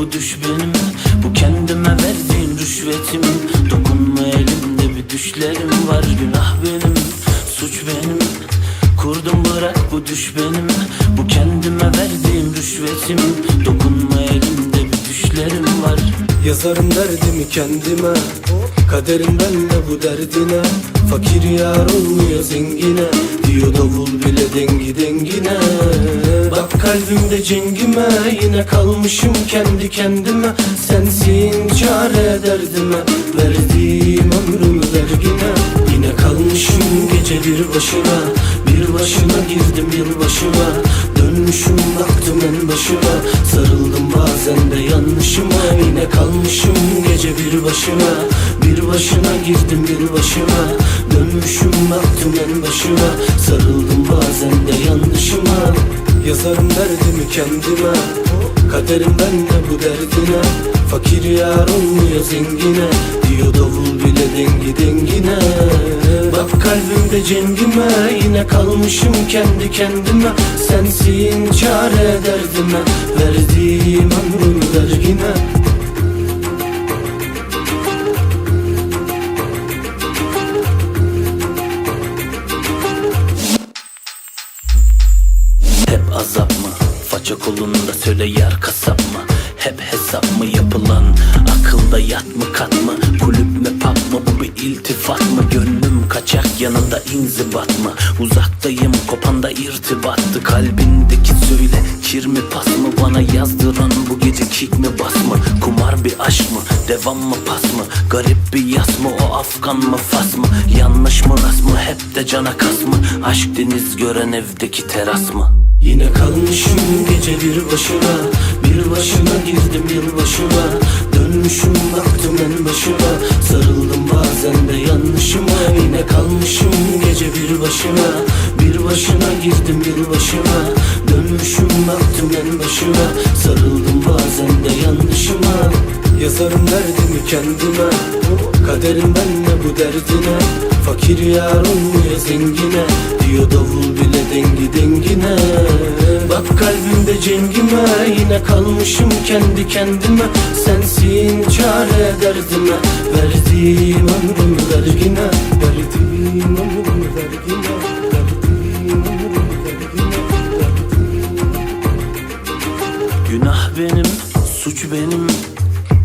bu düş benim Bu kendime verdiğim rüşvetim Dokunma elimde bir düşlerim var Günah benim, suç benim. Kurdum bırak bu düş benim Bu kendime verdiğim rüşvetim Dokunma elimde bir düşlerim var. Yazarım derdimi kendime. Kaderim benle bu derdine. Fakir yar olmuyor zengine Diyor davul bile dengi dengine. Bak kalbimde cengime Yine kalmışım kendi kendime. Sensin çare derdime Verdiğim ömrümü vergine Yine kalmışım gece bir başına Bir başına girdim yılbaşıma Dönmüşüm baktım en başıma Sarıldım bazen de yanlışıma. Yine kalmışım gece bir başına Bir başına girdim yılbaşıma Dönmüşüm baktım en başıma. Sarıldım bazen de yanlışıma. Yazarım derdimi kendime. Kaderim benle bu derdine. Fakir yar olmuyor zengine. Diyor davul bile dengi dengine. Bak kalbimde cengime. Yine kalmışım kendi kendime. Sensin çare derdime. Verdiğim Faça kolunda söyle yar kasap mı? Hep hesap mı yapılan? Akılda yat mı kat mı? Kulüp mü pub mı? Bu bir iltifat mı? Gönlüm kaçak yanında inzibat mı? Uzaktayım kopanda irtibattı Kalbindeki söyle kir mi pas mı? Bana yazdıran bu gece kick mi bas mı? Kumar bir aşk mı? Devam mı pas mı? Garip bir yas mı? O Afgan mı Fas mı? Yanlış mı rast mı? Hep de cana kas mı? Aşk deniz gören evdeki teras mı? Yine kalmışım gece bir başına Bir başına girdim yılbaşıma Dönmüşüm baktım en başıma Sarıldım bazen de yanlışıma. Yine kalmışım gece bir başına Bir başına girdim yılbaşıma Dönmüşüm baktım en başıma Sarıldım bazen de yanlışıma. Yazarım derdimi kendime Kaderim benle bu derdine Fakir yar olmuyor zengine? Diyor davul bile dengi dengine. Bak kalbimde cengime Yine kalmışım kendi kendime. Sensin çare derdime Verdiğim ömrümü vergine. Verdiğim ömrümü vergine Günah benim, suç benim